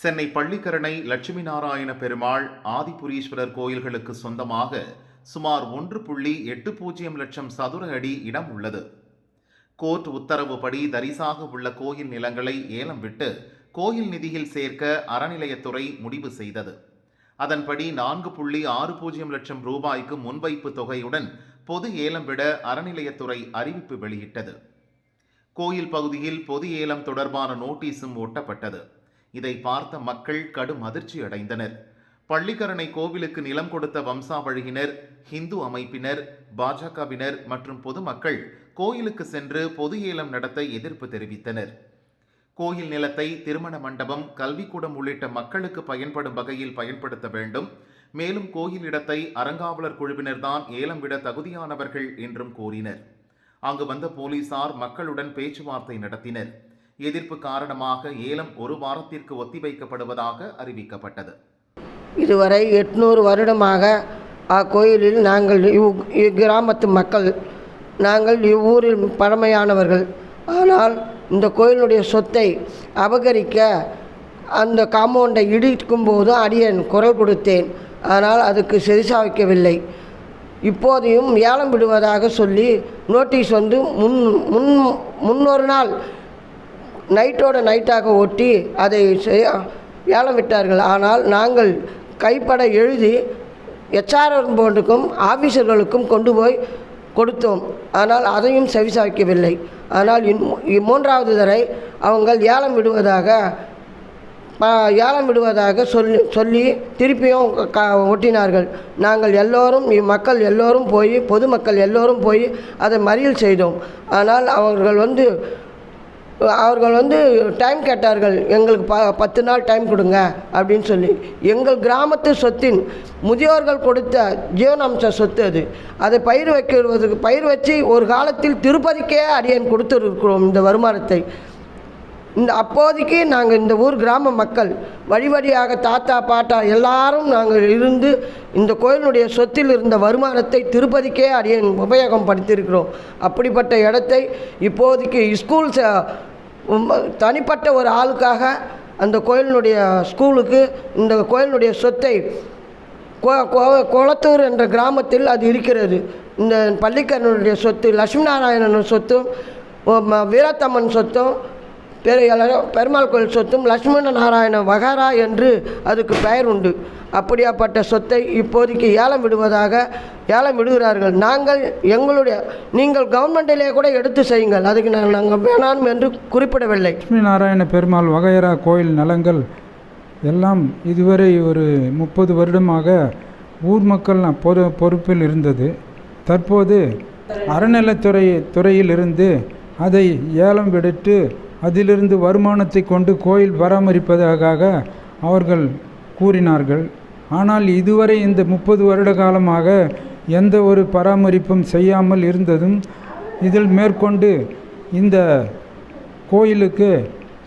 சென்னை பள்ளிக்கரணை லட்சுமி நாராயண பெருமாள் ஆதிபுரீஸ்வரர் கோயில்களுக்கு சொந்தமாக சுமார் ஒன்று புள்ளி எட்டு பூஜ்ஜியம் லட்சம் சதுர அடி இடம் உள்ளது. கோர்ட் உத்தரவுப்படி தரிசாக உள்ள கோயில் நிலங்களை ஏலம் விட்டு கோயில் நிதியில் சேர்க்க அறநிலையத்துறை முடிவு செய்தது. அதன்படி நான்கு புள்ளி ஆறு பூஜ்ஜியம் லட்சம் ரூபாய்க்கு முன்வைப்பு தொகையுடன் பொது ஏலம் விட அறநிலையத்துறை அறிவிப்பு வெளியிட்டது. கோயில் பகுதியில் பொது ஏலம் தொடர்பான நோட்டீஸும் ஒட்டப்பட்டது. இதை பார்த்த மக்கள் கடும் அதிர்ச்சி அடைந்தனர். பள்ளிக்கரணை கோவிலுக்கு நிலம் கொடுத்த வம்சாவழியினர் ஹிந்து அமைப்பினர் பாஜகவினர் மற்றும் பொதுமக்கள் கோயிலுக்கு சென்று பொது ஏலம் நடத்த எதிர்ப்பு தெரிவித்தனர். கோயில் நிலத்தை திருமண மண்டபம் கல்விக்கூடம் உள்ளிட்ட மக்களுக்கு பயன்படும் வகையில் பயன்படுத்த வேண்டும். மேலும் கோயில் இடத்தை அறங்காவலர் குழுவினர்தான் ஏலம் விட தகுதியானவர்கள் என்றும் கூறினர். அங்கு வந்த போலீசார் மக்களுடன் பேச்சுவார்த்தை நடத்தினர். எதிர்ப்பு காரணமாக ஏலம் ஒரு வாரத்திற்கு ஒத்திவைக்கப்படுவதாக அறிவிக்கப்பட்டது. இதுவரை எட்நூறு வருடமாக அக்கோயிலில் நாங்கள் இவ் இக்கிராமத்து மக்கள் நாங்கள் இவ்வூரில் பழமையானவர்கள். ஆனால் இந்த கோயிலுடைய சொத்தை அபகரிக்க அந்த காம்பவுண்டை இடிக்கும் போது அடியேன் குரல் கொடுத்தேன். ஆனால் அதுக்கு செரிசாய்க்கவில்லை இப்போதையும் ஏலம் விடுவதாக சொல்லி நோட்டீஸ் வந்து முன் முன் முன்னொரு நாள் நைட்டோட நைட்டாக ஒட்டி அதை செய்ய ஏலம் விட்டார்கள். ஆனால் நாங்கள் கைப்பட எழுதி எச்ஆர்என் போர்டுக்கும் ஆஃபீஸர்களுக்கும் கொண்டு போய் கொடுத்தோம். ஆனால் அதையும் செவிசாய்க்கவில்லை. ஆனால் இன் மூன்றாவது தடவை அவங்கள் ஏலம் விடுவதாக ஏலம் விடுவதாக சொல்லி சொல்லி திருப்பியும் க ஒட்டினார்கள். நாங்கள் எல்லோரும் மக்கள் எல்லோரும் போய் பொதுமக்கள் எல்லோரும் போய் அதை மறியல் செய்தோம். ஆனால் அவர்கள் வந்து அவர்கள் வந்து டைம் கேட்டார்கள் எங்களுக்கு ப பத்து நாள் டைம் கொடுங்க அப்படின்னு சொல்லி. எங்கள் கிராமத்து சொத்தின் முதியோர்கள் கொடுத்த ஜீவனாம்ச சொத்து அது. அதை பயிர் வைக்கிறதுக்கு பயிர் வச்சு ஒரு காலத்தில் திருப்பதிக்கே அடியன் கொடுத்துருக்கிறோம் இந்த வருமானத்தை. இந்த அப்போதைக்கு நாங்கள் இந்த ஊர் கிராம மக்கள் வழி வழியாக தாத்தா பாட்டா எல்லாரும் நாங்கள் இருந்து இந்த கோயிலுடைய சொத்தில் இருந்த வருமானத்தை திருப்பதிக்கே அடியன் உபயோகம் படுத்தியிருக்கிறோம் அப்படிப்பட்ட இடத்தை இப்போதைக்கு ஸ்கூல் ச- தனிப்பட்ட ஒரு ஆளுக்காக அந்த கோயிலினுடைய ஸ்கூலுக்கு இந்த கோயிலினுடைய சொத்தை குளத்தூர் என்ற கிராமத்தில் அது இருக்கிறது. இந்த பள்ளிக்கரனுடைய சொத்து லட்சுமி நாராயணன் சொத்தும் வீரத்தம்மன் சொத்தும் பெருமாள் கோயில் சொத்தும் லட்சுமண நாராயண வகாரா என்று அதுக்கு பெயர் உண்டு. அப்படியாப்பட்ட சொத்தை இப்போதைக்கு ஏலம் விடுவதாக ஏலம் விடுகிறார்கள். நாங்கள் எங்களுடைய நீங்கள் கவர்மெண்டிலே கூட எடுத்து செய்யுங்கள். அதுக்கு நாங்கள் நாங்கள் வேணாம் என்று குறிப்பிடவில்லை. லட்சுமி நாராயண பெருமாள் வகையரா கோயில் நலங்கள் எல்லாம் இதுவரை ஒரு முப்பது வருடமாக ஊர் மக்கள் பொறு பொறுப்பில் இருந்தது. தற்போது அறநிலைத்துறை துறையிலிருந்து அதை ஏலம் விடுத்து அதிலிருந்து வருமானத்தை கொண்டு கோயில் பராமரிப்பதாக அவர்கள் கூறினார்கள். ஆனால் இதுவரை இந்த முப்பது வருட காலமாக எந்த ஒரு பராமரிப்பும் செய்யாமல் இருந்ததும் இதில் மேற்கொண்டு இந்த கோயிலுக்கு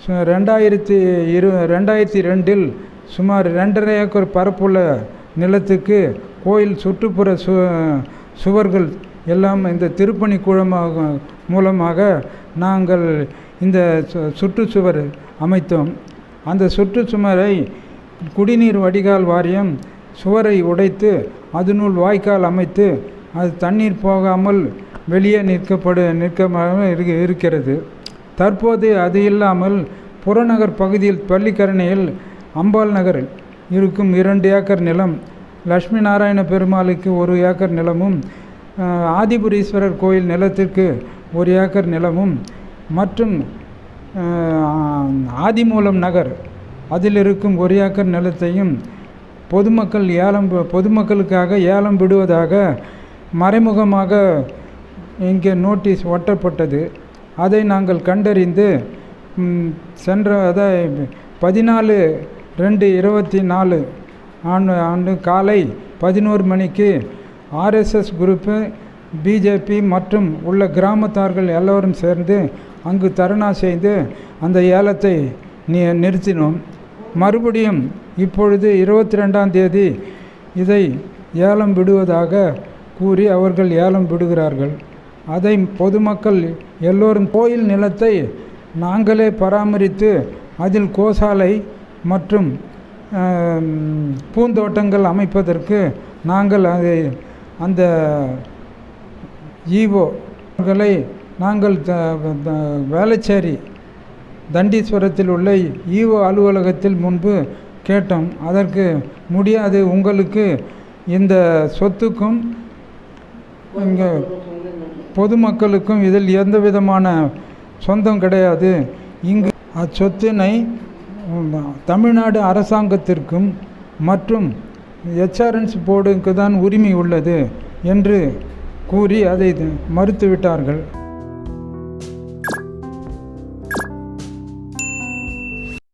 சு- ரெண்டாயிரத்தி இரு ரெண்டாயிரத்தி ரெண்டில் சுமார் ரெண்டரை ஏக்கர் பரப்புள்ள நிலத்துக்கு கோயில் சுற்றுப்புற சு சுவர்கள் எல்லாம் இந்த திருப்பணி குழமாக மூலமாக நாங்கள் இந்த சு- சுற்றுச்சுவர் அமைத்தோம். அந்த சுற்றுச்சுவரை குடிநீர் வடிகால் வாரியம் சுவரை உடைத்து அதனுள் வாய்க்கால் அமைத்து அது தண்ணீர் போகாமல் வெளியே நிற்கப்படு நிற்காமல் இருக்கு இருக்கிறது. தற்போது அது இல்லாமல் புறநகர் பகுதியில் பள்ளிக்கரணையில் அம்பாள் நகர் இருக்கும் இரண்டு ஏக்கர் நிலம் லக்ஷ்மி நாராயண பெருமாளுக்கு ஒரு ஏக்கர் நிலமும் ஆதிபுரீஸ்வரர் கோயில் நிலத்திற்கு ஒரு ஏக்கர் நிலமும் மற்றும் ஆதிமூலம் நகர் அதில் இருக்கும் ஒரு ஏக்கர் நிலத்தையும் பொதுமக்கள் ஏலம் பொதுமக்களுக்காக ஏலம் விடுவதாக மறைமுகமாக இங்கே நோட்டீஸ் ஒட்டப்பட்டது. அதை நாங்கள் கண்டறிந்து சென்ற அதை பதினாலு ரெண்டு இருபத்தி நாலு ஆண்டு ஆண்டு காலை பதினோரு மணிக்கு ஆர்எஸ்எஸ் குரூப்பு பிஜேபி மற்றும் உள்ள கிராமத்தார்கள் எல்லோரும் சேர்ந்து அங்கு தருணா செய்து அந்த ஏலத்தை நி நிறுத்தினோம். மறுபடியும் இப்பொழுது இருபத்தி ரெண்டாம் தேதி இதை ஏலம் விடுவதாக கூறி அவர்கள் ஏலம் விடுகிறார்கள். அதை பொதுமக்கள் எல்லோரும் கோயில் நிலத்தை நாங்களே பராமரித்து அதில் கோசாலை மற்றும் பூந்தோட்டங்கள் அமைப்பதற்கு நாங்கள் அதை அந்த ஈவோகளை நாங்கள் த- வேளச்சேரி தண்டீஸ்வரத்தில் உள்ள ஈவோ அலுவலகத்தில் முன்பு கேட்டோம். அதற்கு முடியாது உங்களுக்கு இந்த சொத்துக்கும் இங்கே பொதுமக்களுக்கும் இதில் எந்த விதமான சொந்தம் கிடையாது. இங்கு அச்சொத்தினை தமிழ்நாடு அரசாங்கத்திற்கும் மற்றும் எச்ஆர்என்ஸ் போர்டுக்கு தான் உரிமை உள்ளது என்று கூறி அதை மறுத்துவிட்டார்கள்.